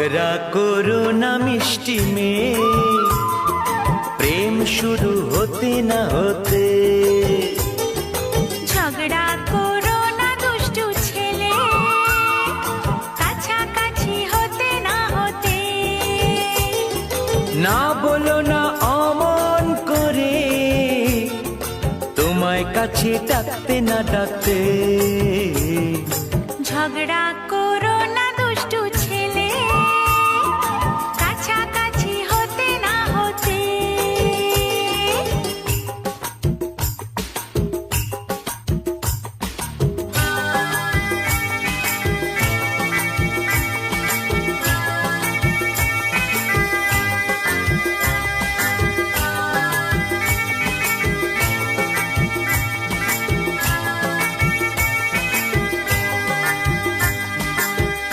ঝগড়া করো না মিষ্টি মেয়ে। প্রেম শুরু হতে না হতে। ঝগড়া করো না দুষ্টু ছেলে। কাছাকাছি হতে না হতে। না বলো না অমন করে। তোমায় কাছে ডাকতে না ডাকতে। ঝগড়া করো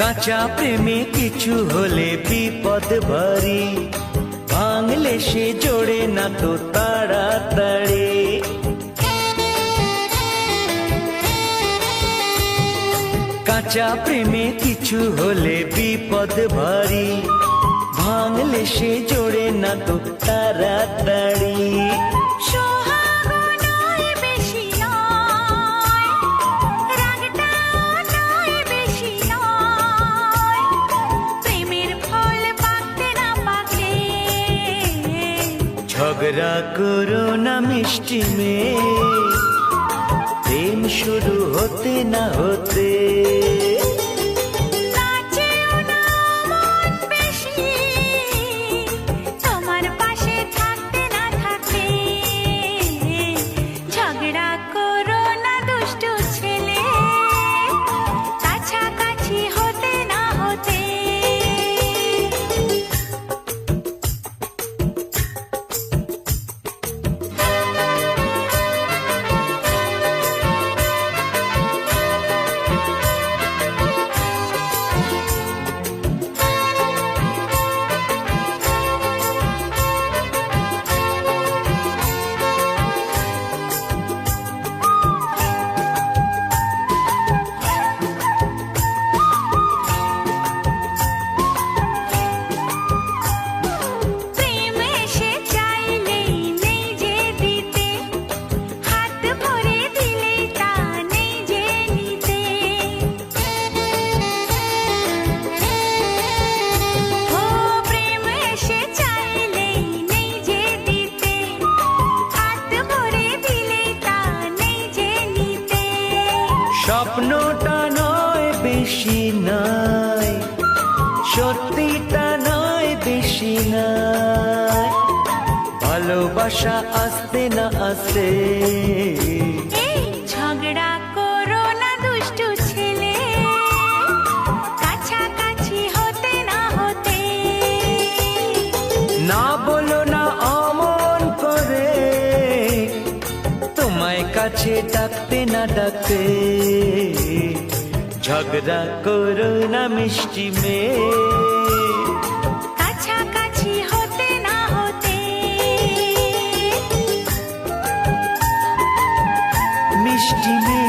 কাঁচা প্রেমে কিছু হলে বিপদ ভারী। ভাঙলে সে জোড়ে না তো তাড়াতাড়ি। কাঁচা প্রেমে কিছু হলে বিপদ ভারী। ভাঙলে সে জোড়ে না তো তাড়াতাড়ি। ঝগড়া করো না মিষ্টি মেয়ে। প্রেম শুরু হতে না হতে স্বপ্নটা নয় বেশি নয়। সত্যিটা নয় বেশি নয়। ভালোবাসা আসতে না আসতে কাছে ডাকতে না ডাকতে ঝগড়া করো না মিষ্টি মেয়ে। কাছাকাছি হতে না হতে মিষ্টি মেয়ে